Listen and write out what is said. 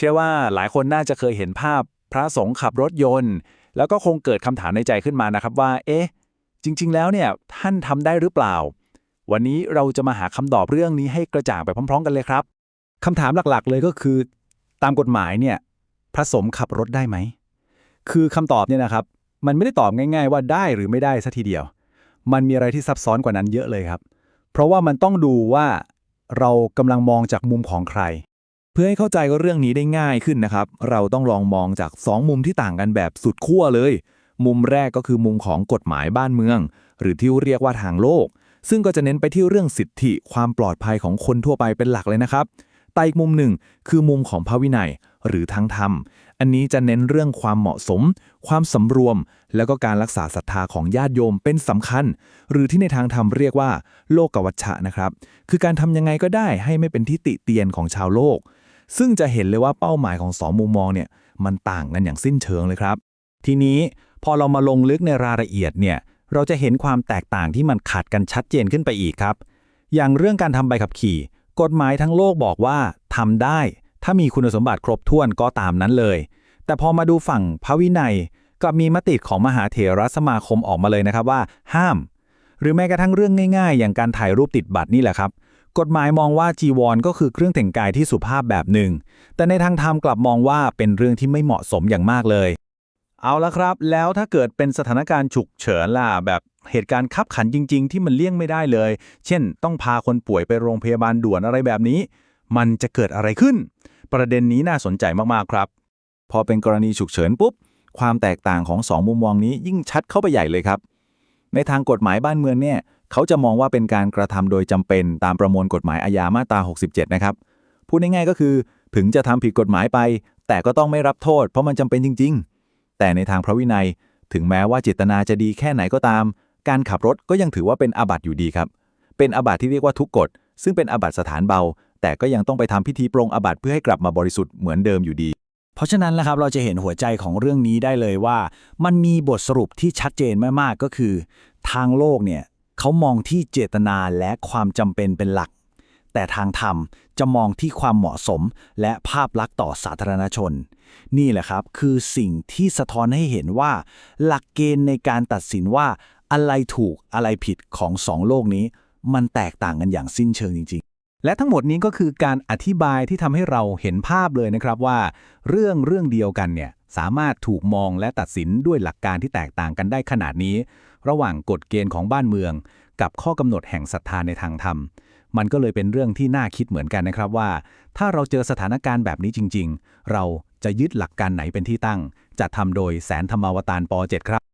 ชื่อว่าหลายคนน่าจะเคยเห็นภาพพระสงฆ์ขับรถยนต์ แล้วก็คงเกิดคำถามในใจขึ้นมานะครับว่า เอ๊ะ จริง ๆ แล้วเนี่ยท่านทำได้หรือเปล่า วันนี้เราจะมาหาคำตอบเรื่องนี้ให้กระจ่างไปพร้อม ๆ กันเลยครับคำถามหลักๆ เลยก็คือ ตามกฎหมายเนี่ยพระสงฆ์ขับรถได้ไหมคือคำตอบเนี่ยนะครับ มันไม่ได้ตอบง่าย ๆ ว่าได้หรือไม่ได้สัทีเดียว มันมีอะไรที่ซับซ้อนกว่านั้นเยอะเลยครับ เพราะว่ามันต้องดูว่าเรากำลังมองจากมุมของใคร เพื่อให้เข้าใจก็เรื่องนี้ได้ง่ายขึ้นนะครับ เราต้องลองมองจาก 2 มุมที่ต่างกันแบบสุดขั้วเลย มุมแรกก็คือมุมของกฎหมายบ้านเมือง หรือที่เรียกว่าทางโลก ซึ่งก็จะเน้นไปที่เรื่องสิทธิความปลอดภัยของคนทั่วไปเป็นหลักเลยนะครับแต่อีกมุมหนึ่งคือมุมของพระวินัยหรือทางธรรม อันนี้จะเน้นเรื่องความเหมาะสม ความสำรวม แล้วก็การรักษาศรัทธาของญาติโยมเป็นสำคัญ หรือที่ในทางธรรมเรียกว่า โลกกวัชชะนะครับ คือการทำยังไงก็ได้ให้ไม่เป็นที่ติเตียนของชาวโลก ซึ่งจะเห็นเลยว่าเป้าหมายของสองมุมมองเนี่ยมันต่างกันอย่างสิ้นเชิงเลยครับ ทีนี้พอเรามาลงลึกในรายละเอียดเนี่ยเราจะเห็นความแตกต่างที่มันขัดกันชัดเจนขึ้นไปอีกครับ อย่างเรื่องการทำใบขับขี่ กฎหมายทั้งโลกบอกว่าทำได้ ถ้ามีคุณสมบัติครบถ้วนก็ตามนั้นเลย แต่พอมาดูฝั่งพระวินัยกลับมีมติของมหาเถรสมาคมออกมาเลยนะครับว่า ห้าม หรือแม้กระทั่งเรื่องง่าย ๆ อย่างการถ่ายรูปติดบัตรนี่แหละครับ กฎหมายมองว่าจีวรก็คือเครื่องแต่งกายที่สุภาพแบบหนึ่ง แต่ในทางธรรมกลับมองว่าเป็นเรื่องที่ไม่เหมาะสมอย่างมากเลย เอาละครับ แล้วถ้าเกิดเป็นสถานการณ์ฉุกเฉินล่ะแบบเหตุการณ์ขับขันจริง ๆ ที่มันเลี่ยงไม่ได้เลย เช่น ต้องพาคนป่วยไปโรงพยาบาลด่วนอะไรแบบนี้ มันจะเกิดอะไรขึ้น ประเด็นนี้น่าสนใจมากๆครับ พอเป็นกรณีฉุกเฉินปุ๊บ ความแตกต่างของสองมุมมองนี้ยิ่งชัดเข้าไปใหญ่เลยครับ ในทางกฎหมายบ้านเมืองเนี่ย เขาจะมองว่าเป็นการกระทำโดยจำเป็นตามประมวลกฎหมายอาญามาตรา 67 นะครับ พูดง่ายๆก็คือถึงจะทำผิดกฎหมายไป แต่ก็ต้องไม่รับโทษ เพราะมันจำเป็นจริง ๆ แต่ในทางพระวินัย ถึงแม้ว่าเจตนาจะดีแค่ไหนก็ตาม การขับรถก็ยังถือว่าเป็นอาบัติอยู่ดีครับ เป็นอาบัติที่เรียกว่าทุกกฎ ซึ่งเป็นอาบัติสถานเบา แต่ก็ยังต้องไปทำพิธีปรงอาบัติเพื่อให้กลับมาบริสุทธิ์เหมือนเดิมอยู่ดีเพราะฉะนั้นนะครับเราจะเห็นหัวใจของเรื่องนี้ได้เลยว่า มันมีบทสรุปที่ชัดเจนมากๆก็คือ ทางโลกเนี่ย เขามองที่เจตนาและความจำเป็นเป็นหลัก แต่ทางธรรมจะมองที่ความเหมาะสมและภาพลักษณ์ต่อสาธารณชน นี่แหละครับคือสิ่งที่สะท้อนให้เห็นว่า หลักเกณฑ์ในการตัดสินว่าอะไรถูกอะไรผิดของสองโลกนี้ มันแตกต่างกันอย่างสิ้นเชิงจริง และทั้งหมดนี้ก็คือการอธิบายที่ทำให้เราเห็นภาพเลยนะครับว่า เรื่องเรื่องเดียวกันเนี่ยสามารถถูกมองและตัดสินด้วยหลักการที่แตกต่างกันได้ขนาดนี้ ระหว่างกฎเกณฑ์ของบ้านเมือง กับข้อกำหนดแห่งศรัทธาในทางธรรม มันก็เลยเป็นเรื่องที่น่าคิดเหมือนกันนะครับว่า ถ้าเราเจอสถานการณ์แบบนี้จริง ๆ เราจะยึดหลักการไหนเป็นที่ตั้งจะทำโดยแสนธรรมาวตารป .7 ครับ